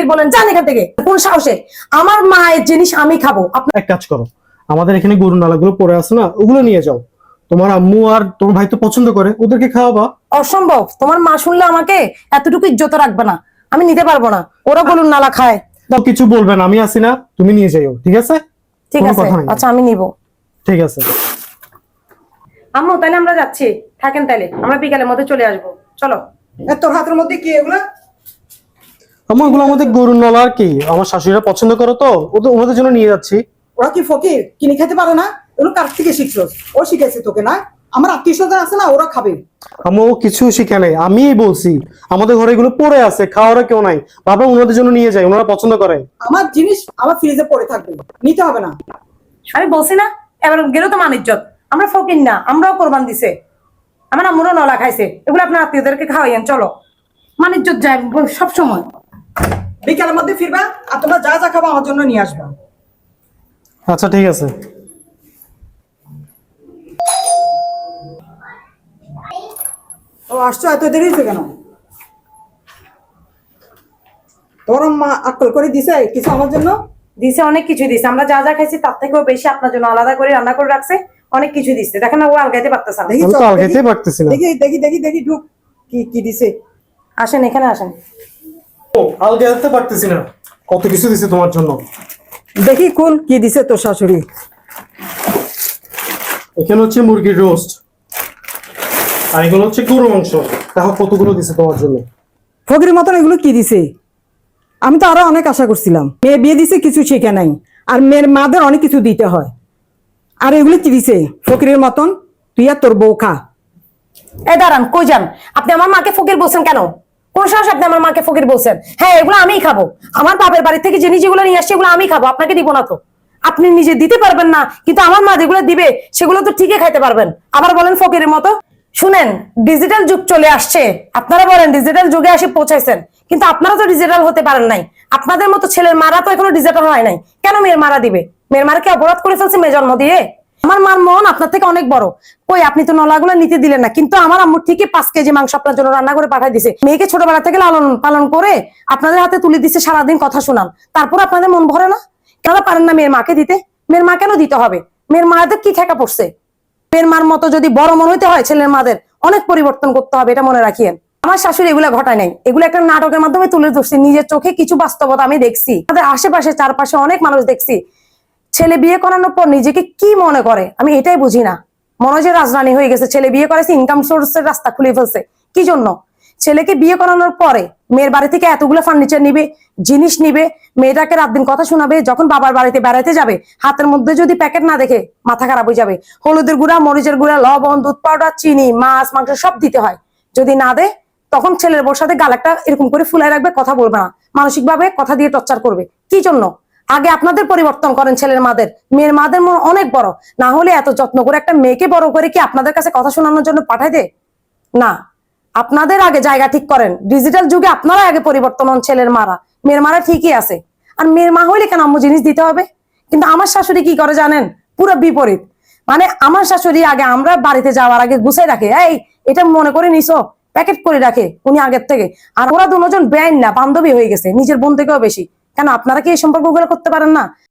ফকির বলেন যান এখান থেকে কোন সাহসে? আমার মায়ের জিনিস আমি খাব। আপনার এক কাজ করো আমাদের এখানে গরুর নালাগুলো পড়ে আছে না ওগুলো নিয়ে যাও। তোমার আম্মু আর তোমার ভাই তো পছন্দ করে ওদেরকে খাওয়াবা। অসম্ভব। তোমার মা শুনলে আমাকে এতটুকু ইজ্জত রাখবে না। আমি নিতে পারব না। ওরা বলুন নালা খায়। তো কিছু বলবে না আমি আছি না তুমি নিয়ে যাইও ঠিক আছে? ঠিক আছে। আচ্ছা আমি নিব। ঠিক আছে। আম্মু তাহলে আমরা যাচ্ছি। থাকেন তাহলে আমরা বিকালের মধ্যে চলে আসব। চলো। এ, তোর হাতের মধ্যে কি এগুলা? আমাদের গরুর নলা আর কি? আমার শাশুড়িরা পছন্দ করো তো ওদের ওদের জন্য নিয়ে যাচ্ছি। ওরা কি ফকির? কিনে খেতে পারে না? এগুলো কার থেকে শিখছস ও শিখেছে তোকে না? আমার আত্মীয় স্বজন আছে না ওরা খাবে। আম্মু ও কিছু শিখে নেই। আমিই বলছি আমাদের ঘরে এগুলো পড়ে আছে খাওয়ারও কেউ নাই। বাবা ওনাদের জন্য নিয়ে যাই ওনারা পছন্দ করে। আমার জিনিস আমার ফ্রিজে পড়ে থাকবে নিতে হবে না। আমি বলছি না এবার গেল তো মানিজ্জত আমরা ফকির না আমরাও কোরবান দিছে। আমার আম্মুরও নলা খাইছে এগুলো আপনার আত্মীয়দেরকে খাওয়াইয়েন চলো। মানিজ্জত যায় সব সময় বিকালের মধ্যে ফিরবা আর তোমরা যা যা খাব আমার জন্য নিয়ে আসবা। আচ্ছা ঠিক আছে। ও আসছো? এত দেরি হয়েছে কেন? তোর মা আক্কল করে দিছে কিছু আমার জন্য? দিছে অনেক কিছু দিছে। আমরা যা যা খাইছি তার থেকেও বেশি আপনার জন্য আলাদা করে রান্না করে রাখছে অনেক কিছু দিচ্ছে দেখেন না ও আলগাইতে পারতেছে দেখি। দেখি দেখি দেখি দেখি ঢুক। কি কি দিছে? আসেন এখানে আসেন। ও আলগাইতে পারতেছি না। কত কিছু দিছে তোমার জন্য? দেখি কোন কি দিছে তোর শাশুড়ি। এখানে হচ্ছে মুরগির রোস্ট আর এগুলো হচ্ছে গরু মাংস। দেখো কতগুলো দিছে তোমার জন্য। ফকির মতন এগুলো কি দিছে? আমি তো আরও অনেক আশা করছিলাম। মেয়ে বিয়ে দিছে কিছু শিখে নাই। আর মেয়ের মাদের অনেক কিছু দিতে হয়। আর এগুলো কি দিছে? ফকিরের মতন? তুই আর তোর বউ খা। এ দাঁড়ান কই যান? আপনি আমার মাকে ফকির বলছেন কেন? কোন সাহস আপনি আমার মাকে ফকির বলছেন? হ্যাঁ এগুলো আমিই খাব। আমার বাপের বাড়ি থেকে জিনিস যেগুলো নিয়ে আসছে, এগুলো আমি খাব। আপনাকে দিব না তো। আপনি নিজে দিতে পারবেন না, কিন্তু আমার মা যেগুলো দিবে, সেগুলো তো ঠিকই খাইতে পারবেন। আবার বলেন ফকিরের মতো, শুনেন ডিজিটাল যুগ চলে আসছে। আপনারা বলেন ডিজিটাল যুগে আসে পৌঁছাইছেন। কিন্তু আপনারা তো ডিজিটাল হতে পারেন নাই। আপনাদের মতো ছেলের মারা তো এখনও ডিজিটাল হয় নাই। কেন মেয়ের মারা দিবে? মেয়ের মারা কি অপরাধ করে ফেলছে মেয়ে জন্ম দিয়ে? আমার মার মন আপনার থেকে অনেক বড়। কই, আপনি তো নলাগুলো নিতে দিলেন না, কিন্তু আমার আম্মু ঠিকই পাঁচ কেজি মাংস আপনার জন্য রান্না করে পাঠাই দিছে। মেয়েকে ছোটবেলা থেকে লালন পালন করে আপনাদের হাতে তুলে দিচ্ছে সারাদিন কথা শোনান। তারপর আপনাদের মন ভরে না? কেন পারেন না মেয়ের মাকে দিতে? মেয়ের মা কেন দিতে হবে? মেয়ের মাদের কি ঠেকা পড়ছে? মেয়ের মার মতো যদি বড় মন হইতে হয় ছেলের মাদের, অনেক পরিবর্তন করতে হবে, এটা মনে রাখিয়েন। আমার শাশুড়ি এগুলো ঘটায় নাই। এগুলো একটা নাটকের মাধ্যমে তুলে ধরছি। নিজের চোখে কিছু বাস্তবতা আমি দেখছি। আমাদের আশেপাশে, চারপাশে অনেক মানুষ দেখছি। ছেলে বিয়ে করানোর পর নিজেকে কি মনে করে? আমি এটাই বুঝি না। মনে হয় যে রাজরানী হয়ে গেছে। ছেলে বিয়ে করেছে ইনকাম সোর্সের রাস্তা খুলে ফেলছে। কি জন্য? ছেলেকে বিয়ে করানোর পরে মেয়ের বাড়ি থেকে এতগুলো ফার্নিচার নিবে, জিনিস নিবে, মেয়েটাকে রাত দিন কথা শোনাবে, যখন বাবার বাড়িতে বেড়াতে যাবে, হাতের মধ্যে যদি প্যাকেট না দেখে মাথা খারাপ হয়ে যাবে। হলুদের গুঁড়া, মরিচের গুঁড়া, লবণ, দুধ পাউডার চিনি, মাছ, মাংস সব দিতে হয়। যদি না দেয় তখন ছেলের বউর সাথে গাল একটা এরকম করে ফুলাই রাখবে, কথা বলবে না। মানসিক ভাবে কথা দিয়ে টর্চার করবে। কি জন্য? আগে আপনাদের পরিবর্তন করেন ছেলের মাদের। মেয়ের মাদের মন অনেক বড়। না হলে এত যত্ন করে একটা মেয়েকে বড় করে কি আপনাদের কাছে কথা শোনানোর জন্য পাঠাই দে? না। আপনাদের আগে জায়গা ঠিক করেন। ডিজিটাল যুগে আপনারা আগে পরিবর্তন হন ছেলের মারা। মেয়ের মারা ঠিকই আছে। আর মেয়ের মা হইলে কেন আম্মু জিনিস দিতে হবে? কিন্তু আমার শাশুড়ি কি করে জানেন? পুরো বিপরীত। মানে আমার শাশুড়ি আগে আমরা বাড়িতে যাওয়ার আগে গুছাই রাখে। এই, এটা মনে করে নিছো? প্যাকেট করে রাখে উনি আগের থেকে। আর ওরা দুজন বেআইন না, বান্ধবী হয়ে গেছে। নিজের বোন থেকেও বেশি। কেন আপনারা কি এই সম্পর্কগুলো করতে পারেন না?